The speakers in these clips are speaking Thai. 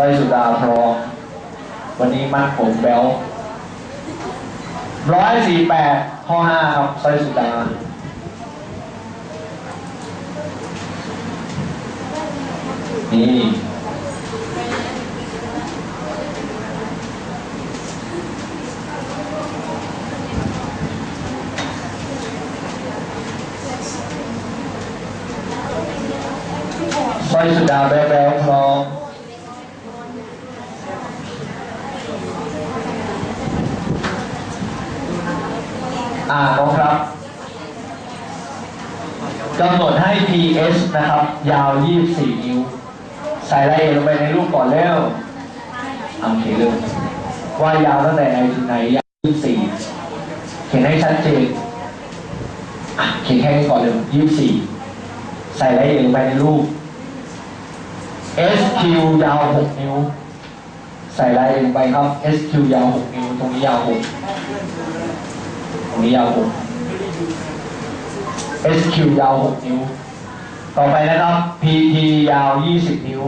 ร้อยสุดาพรอวันนี้มัดผมแบลร้อยสี่แปดข้อห้าครับสร้อยสุดานี่สร้อยสุดาแบ๊วแบ๊วพร้อม อ่าน้องครับกำหนดให้ PS นะครับ ยาว 24 นิ้ว ใส่รายละเอียดลงไปในรูปก่อนแล้วโอเคเลยว่ายาวตั้งแต่ไหนถึงไหนยาว 24 เขียนให้ชัดเจนอะเขียนแค่นี้ก่อนเลย24 ใส่รายละเอียดลงไปในรูป SQ ยาว 6 นิ้ว ใส่รายละเอียดลงไปครับ SQ ยาว 6 นิ้ว ตรงนี้ยาว 6 ตรงนี้ยาว6 SQ ยาว6นิ้ว ต่อไปนะครับ PT ยาว20นิ้ว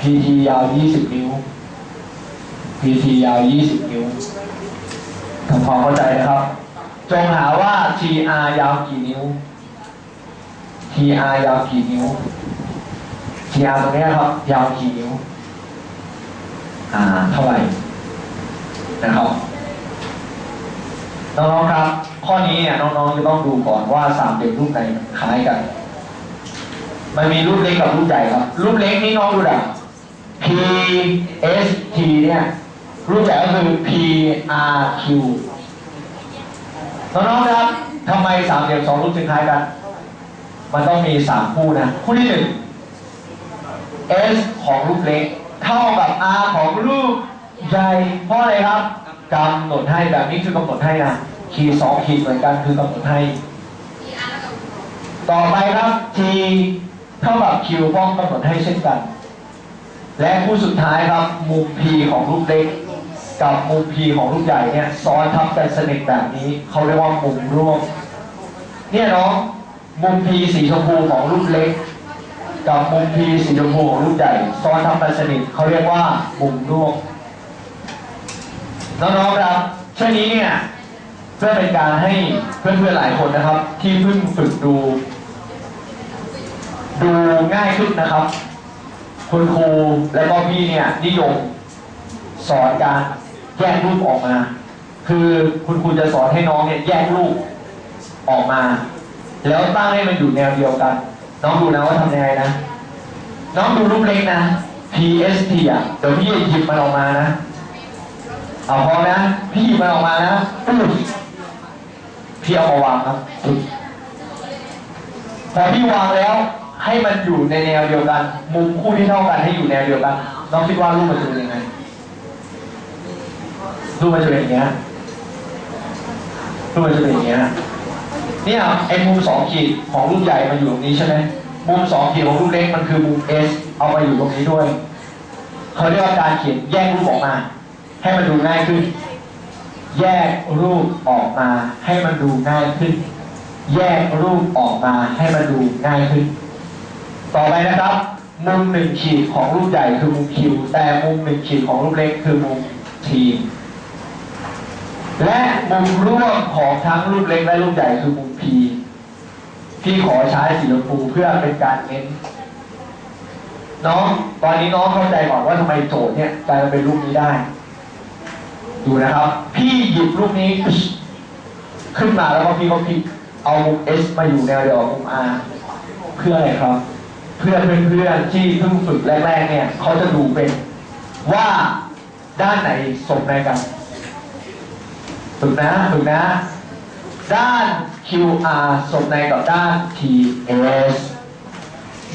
PT ยาว20นิ้ว PT ยาว20นิ้วทำความเข้าใจนะครับ จงหาว่า TR ยาวกี่นิ้ว TR ยาวกี่นิ้ว TR ตรงนี้ครับ ยาวกี่นิ้ว อ่า เท่าไหร่นะครับ น้องๆครับ ข้อนี้เนี่ยน้องๆจะต้องดูก่อนว่าสามเหลี่ยมรูปไหนคล้ายกัน มันมีรูปเล็กกับรูปใหญ่ครับ รูปเล็กนี่น้องดูดับ P S T เนี่ย รูปใหญ่ก็คือ P R Q น้องๆครับทำไมสามเหลี่ยมสองรูปจึงคล้ายกัน มันต้องมีสามคู่นะ คู่ที่หนึ่ง S ของรูปเล็กเท่ากับ R ของรูปใหญ่เพราะอะไรครับ กำหนดให้แบบนี้คือกำหนดให้นะขีดสองขีดเหมือนกันคือกำหนดให้ ต่อไปครับ T เท่ากับ Q พ้องกำหนดให้เช่นกัน และคู่สุดท้ายครับ มุม P ของรูปเล็ก กับมุม P ของรูปใหญ่เนี่ยซ้อนทับกันสนิทแบบนี้เขาเรียกว่ามุมร่วม เนี่ยน้องมุม P สีชมพูของรูปเล็ก กับมุม P สีชมพูของรูปใหญ่ซ้อนทับกันสนิทเขาเรียกว่ามุมร่วม น้องๆครับช่วงนี้เนี่ยเพื่อเป็นการให้เพื่อนๆหลายคนนะครับ ที่เพิ่งฝึกดู ดูง่ายขึ้นนะครับ คุณครูและก็พี่เนี่ยนิยมสอนการแยกรูปออกมา คือคุณครูจะสอนให้น้องเนี่ยแยกรูปออกมา แล้วตั้งให้มันอยู่แนวเดียวกัน น้องดูนะว่าทำยังไงนะ น้องดูรูปเล็กนะ PST อะเดี๋ยวพี่หยิบมันออกมานะ เอาพร้อมนะ พี่หยิบมันออกมานะปุ๊บพี่เอามาวางครับปุ๊บพอพี่วางแล้ว ให้มันอยู่ในแนวเดียวกัน มุมคู่ที่เท่ากันให้อยู่แนวเดียวกัน น้องคิดว่ารูปมันจะเป็นยังไง รูปมันจะเป็นอย่างเงี้ย รูปมันจะเป็นอย่างเงี้ย เนี่ยไอ้มุมสองขีดของรูปใหญ่มันอยู่ตรงนี้ใช่ไหมมุมสองขีดของรูปเล็กมันคือมุม S เอามาอยู่ตรงนี้ด้วย เขาเรียกว่าการเขียนแยกรูปออกมา ให้มันดูง่ายขึ้น แยกรูปออกมา ให้มันดูง่ายขึ้น แยกรูปออกมา ให้มันดูง่ายขึ้น ต่อไปนะครับ มุมหนึ่งขีดของรูปใหญ่คือมุม Q แต่มุมหนึ่งขีดของรูปเล็กคือมุม T และมุมร่วมของทั้งรูปเล็กและรูปใหญ่คือมุม P ที่ขอใช้สีชมพูเพื่อเป็นการเน้นน้องตอนนี้น้องเข้าใจก่อนว่าทำไมโจทย์เนี่ยกลายเป็นรูปนี้ได้ ดูนะครับ พี่หยิบรูปนี้ ขึ้นมาแล้วก็พี่ก็พลิกเอามุม S มาอยู่แนวเดียวกับมุม R เพื่ออะไรครับ เพื่อเพื่อนๆที่เพิ่งฝึกแรกๆเนี่ยเขาจะดูเป็นว่าด้านไหนสมในกันฝึกนะฝึกนะ ด้าน QR สมในกับด้าน TS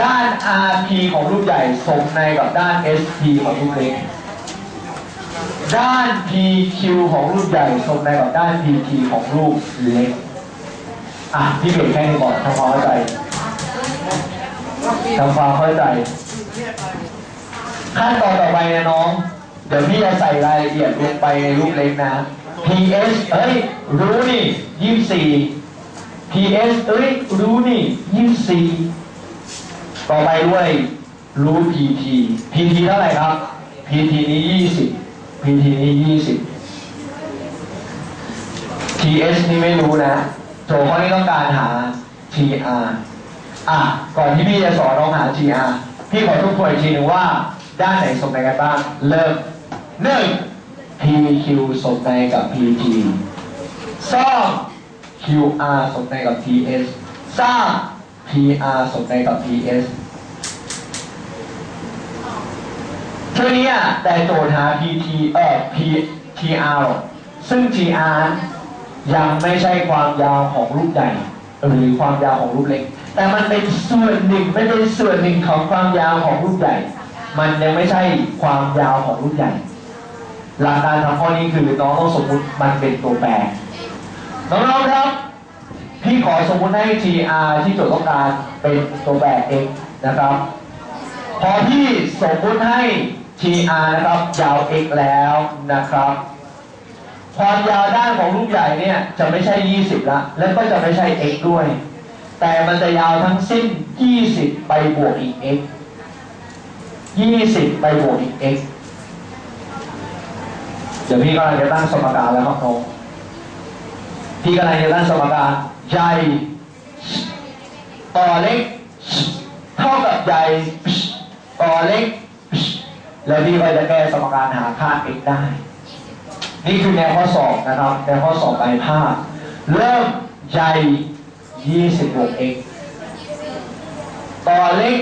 ด้าน RP ของรูปใหญ่สมในกับด้าน SP ของรูปเล็ก ด้าน PQ ของรูปใหญ่สมในกับด้าน PT ของรูปเล็ก อะพี่เบรกแค่นี้ก่อนทำความเข้าใจทำความเข้าใจ ขั้นตอนต่อไปนะน้อง เดี๋ยวพี่จะใส่รายละเอียดลงไปในรูปเล็กนะ PS เอ้ย รู้นี่ยี่สี่ PS เอ้ย รู้นี่ยี่สี่ต่อไปด้วยรูท pt pt เท่าไหร่ครับ pt นี้20 pt นี้20 ts นี่ไม่รู้นะโจทย์ข้อนี้ต้องการหา tr อะ ก่อนที่พี่จะสอนน้องหา tr พี่ขอทบทวนอีกทีหนึ่งว่า ด้านไหนสมในกันบ้าง เริ่มหนึ่ง pq สมในกับ pt สอง qr สมในกับ ts สาม pr สมในกับ ps เท่านี้แต่โจทย์หา pt เอ่อ ptr ซึ่ง tr ยังไม่ใช่ความยาวของรูปใหญ่หรือความยาวของรูปเล็ก แต่มันเป็นส่วนหนึ่งไม่เป็นส่วนหนึ่งของความยาวของรูปใหญ่ มันยังไม่ใช่ความยาวของรูปใหญ่ หลักการทำข้อนี้คือน้องต้องสมมุติมันเป็นตัวแปรน้องๆครับพี่ขอสมมุติให้ tr ที่โจทย์ต้องการเป็นตัวแปร x นะครับ พอพี่สมมุติให้ tr นะครับยาว x แล้วนะครับ ความยาวด้านของลูกใหญ่เนี่ยจะไม่ใช่ 20 ละ แล้วก็จะไม่ใช่ x ด้วย แต่มันจะยาวทั้งสิ้น 20 ไปบวกอีก x 20 ไปบวกอีก x เดี๋ยวพี่กำลังจะตั้งสมการแล้วครับน้องพี่กำลังจะตั้งสมการใหญ่ต่อเล็ก เท่ากับใหญ่ต่อเล็ก แล้วพี่ก็จะแก้สมการหาค่า x ได้ นี่คือแนวข้อสอบนะครับแนวข้อสอบปลายภาคเริ่มใหญ่20บวก x ต่อเล็ก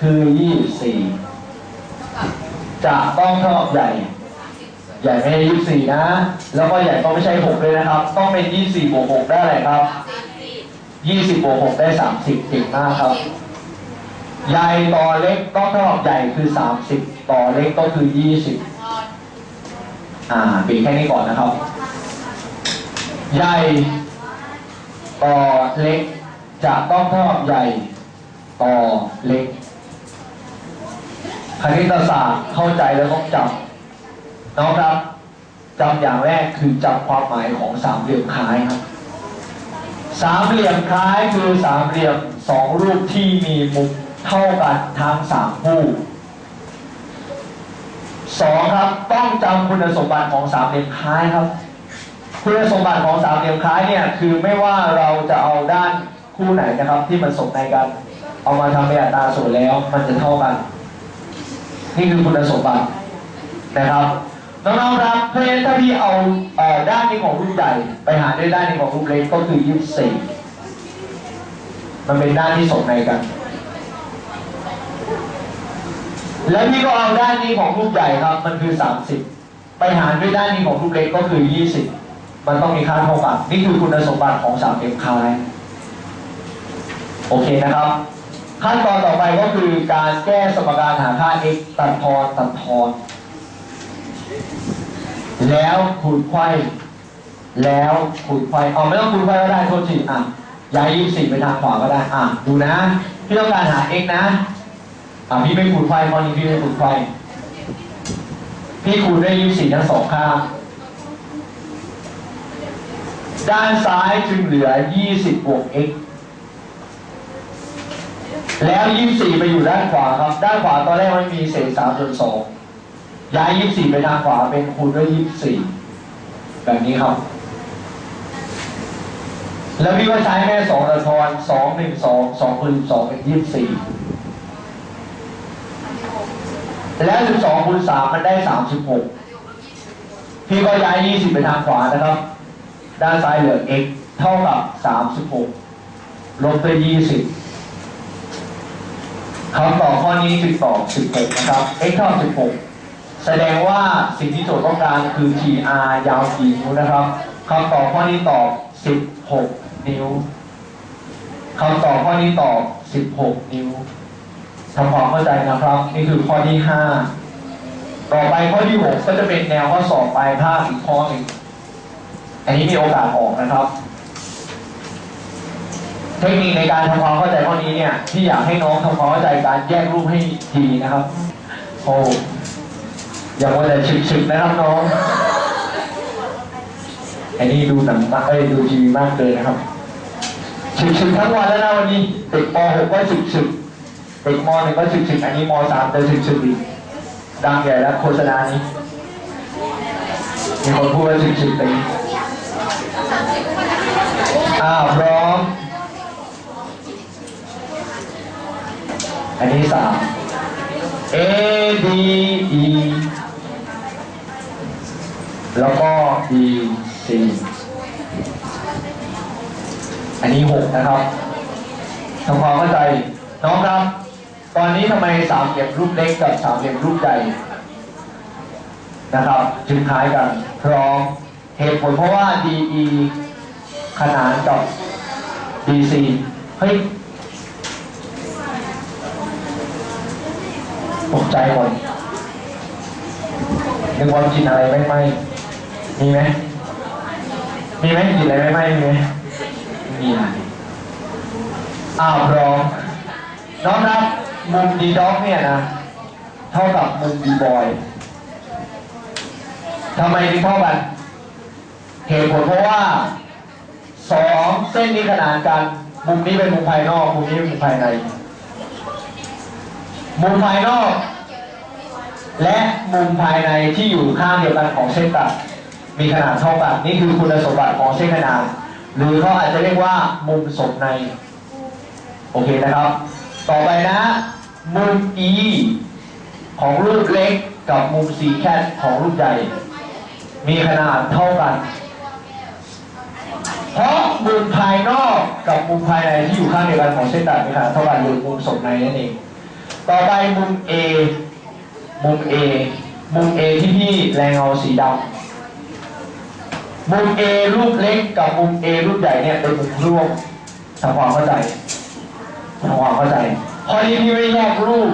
คือ 24 จะต้องเท่ากับใหญ่ ใหญ่ไม่ใช่24 นะ แล้วก็ใหญ่ก็ไม่ใช่ 6 เลยนะครับ ต้องเป็น 24บวก6ได้อะไรครับ 20บวก6ได้ 30เก่งมากครับ ใหญ่ต่อเล็กต้องเท่ากับใหญ่คือ 30 ต่อเล็กก็คือ20อ่าปิดแค่นี้ก่อนนะครับ ใหญ่ต่อเล็กจะต้องเท่ากับใหญ่ต่อเล็ก คณิตศาสตร์เข้าใจแล้วต้องจำน้องครับจำอย่างแรกคือจำความหมายของสามเหลี่ยมคล้ายครับ สามเหลี่ยมคล้ายคือสามเหลี่ยมสองรูปที่มีมุมเท่ากันทั้งสามคู่ สองครับต้องจำคุณสมบัติของสามเหลี่ยมคล้ายครับ คุณสมบัติของสามเหลี่ยมคล้ายเนี่ยคือไม่ว่าเราจะเอาด้านคู่ไหนนะครับ ที่มันสมในกัน เอามาทำเป็นอัตราส่วนแล้ว มันจะเท่ากัน นี่คือคุณสมบัตินะครับน้องๆครับเพราะฉะนั้นถ้าพี่เอาเอ่อด้านนี้ของรูปใหญ่ไปหารด้วยด้านนี้ของรูปเล็กก็คือ24มันเป็นด้านที่สมในกัน แล้วพี่ก็เอาด้านนี้ของรูปใหญ่ครับ มันคือ 30 ไปหารด้วยด้านนี้ของรูปเล็กก็คือ 20 มันต้องมีค่าเท่ากันนี่คือคุณสมบัติของสามเหลี่ยมคายโอเคนะครับ ขั้นตอนต่อไปก็คือการแก้สมการหาค่า x ตัดทอนตัดทอนแล้วคูณไขว้แล้วคูณไขว้เอาไม่ต้องคูณไขว้ก็ได้โทษทีอะย้ายยี่สิบไปทางขวาก็ได้อะดูนะพี่ต้องการหา x นะ อะพี่ไม่คูณไขว้ข้อนี้พี่ไม่คูณไขว้พี่คูณด้วยยี่สิบทั้งสองข้าง ด้านซ้ายจึงเหลือ 20บวก x แล้ว 24 ไปอยู่ด้านขวาครับ ด้านขวาตอนแรกมันมีเศษ3ส่วน2ย้าย 24 ไปทางขวาเป็นคูณด้วย 24 แบบนี้ครับ แล้วพี่ก็ใช้แม่2ตะทอน2 1 2 2คูณ2เป็น 24 แล้ว12คูณ3มันได้36พี่ก็ย้าย20ไปทางขวานะครับ ด้านซ้ายเหลือ x เท่ากับ36ลบด้วย20คำตอบข้อนี้จึงตอบ16นะครับ x เท่ากับ16แสดงว่าสิ่งที่โจทย์ต้องการคือ tr ยาวกี่นิ้วนะครับคำตอบข้อนี้ตอบ16นิ้วคำตอบข้อนี้ตอบ16นิ้ว ทำความเข้าใจนะครับ นี่คือข้อที่5ต่อไปข้อที่6ก็จะเป็นแนวข้อสอบปลายภาคอีกข้อหนึ่งอันนี้มีโอกาสออกนะครับ เทคนิคในการทำความเข้าใจข้อนี้เนี่ยที่อยากให้น้องทำความเข้าใจการแยกรูปให้ดีนะครับโอ้อย่ามัวแต่ฉึกๆนะครับน้องอันนี้ดูหนังมากเอ้ยดูทีวีมากเกินะครับฉึกๆทั้งวันแล้วนะวันนี้เด็กป .6 ก็ฉึก เด็กมหนึ่งก็สิบสิบอันนี้มสามจะสิบสิบอีกดังใหญ่แล้วโฆษณานี้ มีคนพูดว่าสิบสิบปีอ้าวพร้อม อันนี้สาม A D E แล้วก็ B C อันนี้หกนะครับทำความเข้าใจ น้องครับ ตอนนี้ทำไมสามเหลี่ยมรูปเล็กกับสามเหลี่ยมรูปใหญ่นะครับ จึงคล้ายกันพร้อมเหตุผลเพราะว่า DE ขนานกับ DC เฮ้ยตกใจหมดนึกว่ากินอะไรไม่ไหมมีไหมมีไหมกินอะไรไม่ไหมมีไหมม่มีอะไรอ้าวพร้อมน้องครับ มุมดีด็อกเนี่ยนะ เท่ากับมุมดีบอยทำไมถึงเท่ากันเหตุผลเพราะว่าสองเส้นนี้ขนานกัน มุมนี้เป็นมุมภายนอกมุมนี้เป็นมุมภายใน มุมภายนอก และมุมภายในที่อยู่ข้างเดียวกันของเส้นตัดมีขนาดเท่ากันนี่คือคุณสมบัติของเส้นขนานหรือเขาอาจจะเรียกว่ามุมสมใน โอเคนะครับ ต่อไปนะ มุม E ของรูปเล็กกับมุม C แคทของรูปใหญ่ มีขนาดเท่ากัน เพราะมุมภายนอกกับมุมภายในที่อยู่ข้างเดียวกันของเส้นตัดมีขนาดเท่ากันรือมุมสมในนั่นเอง ต่อไปมุม A มุม A มุม A ที่พี่แรงเงาสีดำมุม A รูปเล็กกับมุม A รูปใหญ่เนี่ยเป็นมุมร่วมทำความเข้าใจ ทำความเข้าใจข้อนี้พี่ไม่แยกรูป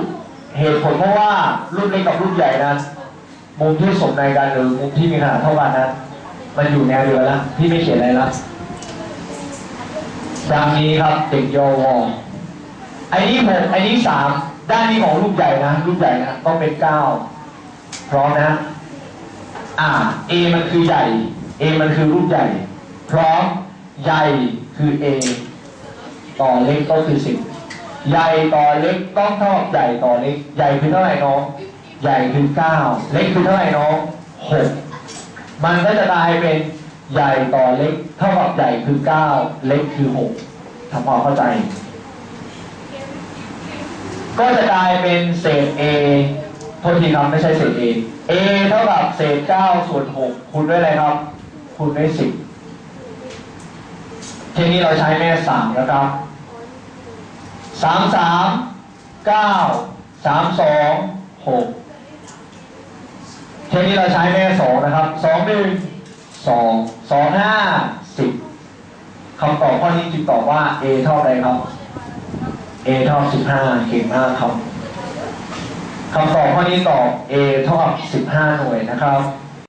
เหตุผลเพราะว่ารูปเล็กกับรูปใหญ่นั้นมุมที่สมในกันหรือมุมที่มีขนาดเท่ากันนั้นมันอยู่แนวเดียวแล้วพี่ไม่เขียนอะไรแล้วดังนี้ครับเด็กยอวอไอ้นี้หกไอ้นี้สามด้านนี้ของลูกใหญ่นะลูกใหญ่นะต้องเป็นเก้าพร้อมนะ อ่า A มันคือใหญ่ A มันคือรูปใหญ่ พร้อมใหญ่คือ A ต่อเล็กก็คือสิบ ใหญ่ต่อเล็กต้องเท่ากับใหญ่ต่อเล็ก ใหญ่คือเท่าไหร่น้อง ใหญ่คือเก้าเล็กคือเท่าไหร่น้องหกมันก็จะกลายเป็นใหญ่ต่อเล็ก เท่ากับใหญ่คือเก้าเล็กคือหกทำความเข้าใจ ก็จะกลายเป็นเศษ A โทษทีครับไม่ใช่เศษ A A เท่ากับเศษ9ส่วน6คูณด้วยอะไรครับคูณด้วย10ทีนี้เราใช้แม่3แล้วครับ สามสามเก้าสามสองหกเทคนี้เราใช้แม่สองนะครับสองหนึ่งสองสองห้าสิบคำตอบข้อนี้จึงตอบว่า a เท่าไรครับ a เท่าสิบห้าเก่ห้าครับคำตอบข้อนี้ตอบ a เท่ากับสิบห้าหน่วยนะครับ